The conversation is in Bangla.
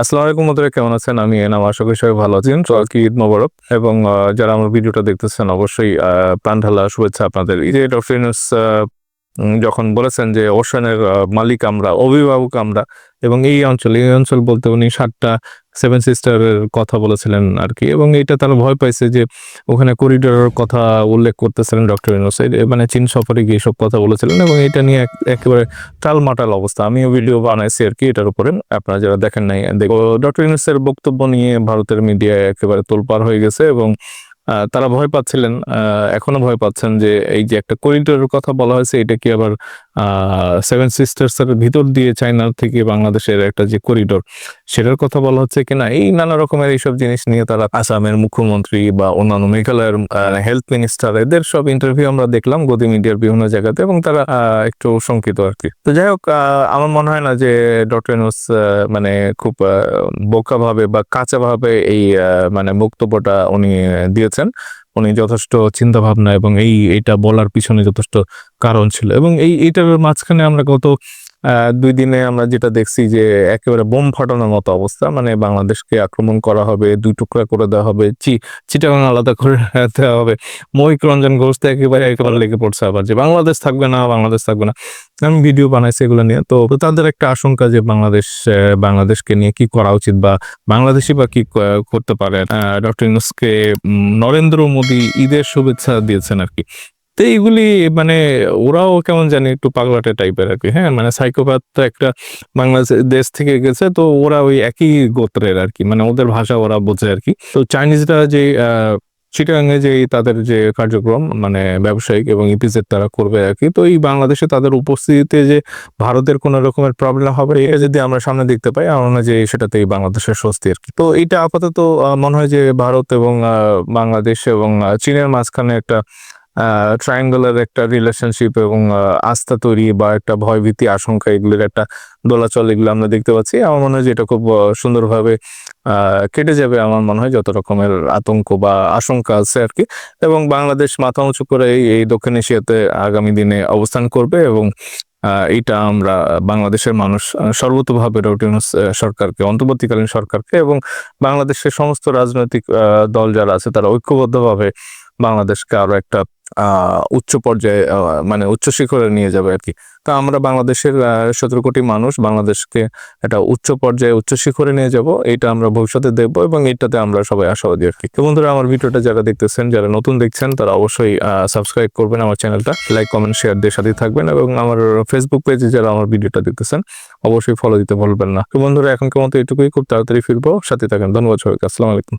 আসসালামু আলাইকুম বন্ধুরা, কেমন আছেন? আমি এনাম, আশা করি সবাই ভালো আছেন। চলকি ঈদ মোবারক এবং যারা আমার ভিডিওটা দেখতেছেন, অবশ্যই প্রাণ ঢালা শুভেচ্ছা আপনাদের। এই যে ডক্টর যখন বলেছেন যে ওশানের মালিক আমরা, অভিভাবক আমরা, এবং এই অঞ্চল এই অঞ্চল বলতে উনি সাতটা সেভেন সিস্টারের কথা বলেছিলেন আর কি এবং এটা তারা ভয় পাইছে যে ওখানে করিডোরের কথা উল্লেখ করতেছিলেন ডক্টর ইউনুস, এই- মানে চীন সফরে গিয়ে সব কথা বলেছিলেন, এবং এটা নিয়ে এক- একেবারে টালমাটাল অবস্থা। আমিও ভিডিও বানাইছি আর কি এটার উপরে, আপনারা যারা দেখেন নাই, দেখো, ডক্টর ইউনুসের বক্তব্য নিয়ে ভারতের মিডিয়ায় একেবারে তোলপাড় হয়ে গেছে, এবং তারা ভয় পাচ্ছিলেন এখনও ভয় পাচ্ছেন যে এই যে একটা করিডোরের কথা বলা হয়েছে এটা কি আবার সেভেন সিস্টার্স এর ভিতর দিয়ে চায়নার থেকে বাংলাদেশের একটা যে করিডোর সেটার কথা বলা হচ্ছে কিনা? এই নানা রকমের এইসব জিনিস নিয়ে তারা আসামের মুখ্যমন্ত্রী বা অন্যান্য মেঘালয়ের হেলথ মিনিস্টার এদের সব ইন্টারভিউ আমরা দেখলাম গদি মিডিয়ার বিভিন্ন জায়গাতে এবং তারা একটু শঙ্কিত আর কি। তো যাই হোক আমার মনে হয় না যে ডক্টর ইউনুস মানে খুব বোকা ভাবে বা কাঁচা ভাবে এই মানে বক্তব্যটা উনি আহ, দিয়েছেন উনি যথেষ্ট চিন্তা ভাবনা এবং এই এটা বলার পিছনে যথেষ্ট কারণ ছিল। এবং এই, এইটার মাঝখানে আমরা গত দুই দিনে আমরা যেটা দেখছি যে একেবারে বোম ফাটানোর মতো অবস্থা মানে বাংলাদেশকে আক্রমণ করা হবে, দুই টুকরা করে দেওয়া হবে, চি, চিটাগাং আলাদা করে দেওয়া হবে মহিক রঞ্জন ঘোষ তো একেবারে একেবারে লেগে পড়ছে আবার যে বাংলাদেশ থাকবে না, বাংলাদেশ থাকবে না। আমি ভিডিও বানাইছি এগুলো নিয়ে, তো তাদের একটা আশঙ্কা যে বাংলাদেশ বাংলাদেশকে নিয়ে কি করা উচিত বা বাংলাদেশি বা কি করতে পারে। ডক্টর ইউনুসকে নরেন্দ্র মোদী ঈদের শুভেচ্ছা দিয়েছেন আর কি। তো এইগুলি মানে ওরাও কেমন জানি একটু পাগলাটে টাইপের আর কি হ্যাঁ? মানে সাইকোপ্যাথ তো একটা বাংলাদেশ, দেশ থেকে গেছে, তো ওরা ওই একই গোত্রের আর কি মানে ওদের ভাষা ওরা বোঝে আর কি তো চাইনিজরা যে চিটাগাঙে যে তাদের যে কার্যক্রম মানে ব্যবসায়িক এবং ইপিজেড তারা করবে আর কি তো এই বাংলাদেশে তাদের উপস্থিতিতে যে ভারতের কোনো রকমের প্রবলেম হবে এটা যদি আমরা সামনে দেখতে পাই, আমার যে সেটাতেই বাংলাদেশের স্বস্তি আর কি তো এটা আপাতত মনে হয় যে ভারত এবং বাংলাদেশ এবং চীনের মাঝখানে একটা ট্রায়াঙ্গলের একটা রিলেশনশিপ এবং আস্থা তৈরি বা একটা ভয়ভীতি আশঙ্কা এগুলোর একটা দোলাচল এগুলো আমরা দেখতে পাচ্ছি। আমার মনে হয় যে এটা খুব সুন্দরভাবে কেটে যাবে আমার মনে হয় যত রকমের আতঙ্ক বা আশঙ্কা আছে আর কি। এবং বাংলাদেশ মাথা উঁচু করে এই দক্ষিণ এশিয়াতে আগামী দিনে অবস্থান করবে এবং এটা আমরা বাংলাদেশের মানুষ সর্বতভাবে আহ, সরকারকে অন্তর্বর্তীকালীন সরকারকে এবং বাংলাদেশের সমস্ত রাজনৈতিক দল যারা আছে তারা ঐক্যবদ্ধভাবে বাংলাদেশকে আরও একটা উচ্চ পর্যায়ে মানে উচ্চ শিখরে নিয়ে যাবে আর কি। তা আমরা বাংলাদেশের সতেরো কোটি মানুষ বাংলাদেশকে একটা উচ্চ পর্যায়ে, উচ্চ শিখরে নিয়ে যাব। এটা আমরা ভবিষ্যতে দেখব এবং এটাতে আমরা সবাই আশাবাদী আর কি। তো বন্ধুরা, আমার ভিডিওটা যারা দেখতেছেন, যারা নতুন দেখছেন, তারা অবশ্যই সাবস্ক্রাইব করবেন আমার চ্যানেলটা লাইক কমেন্ট শেয়ার দিয়ে সাথে থাকবেন এবং আমার ফেসবুক পেজে যারা আমার ভিডিওটা দেখতেছেন, অবশ্যই ফলো দিতে ভুলবেন না। তো বন্ধুরা এখন কেমন এটুকুই। খুব তাড়াতাড়ি ফিরবো। সাথে থাকেন। ধন্যবাদ সবাইকে। আসসালামু আলাইকুম।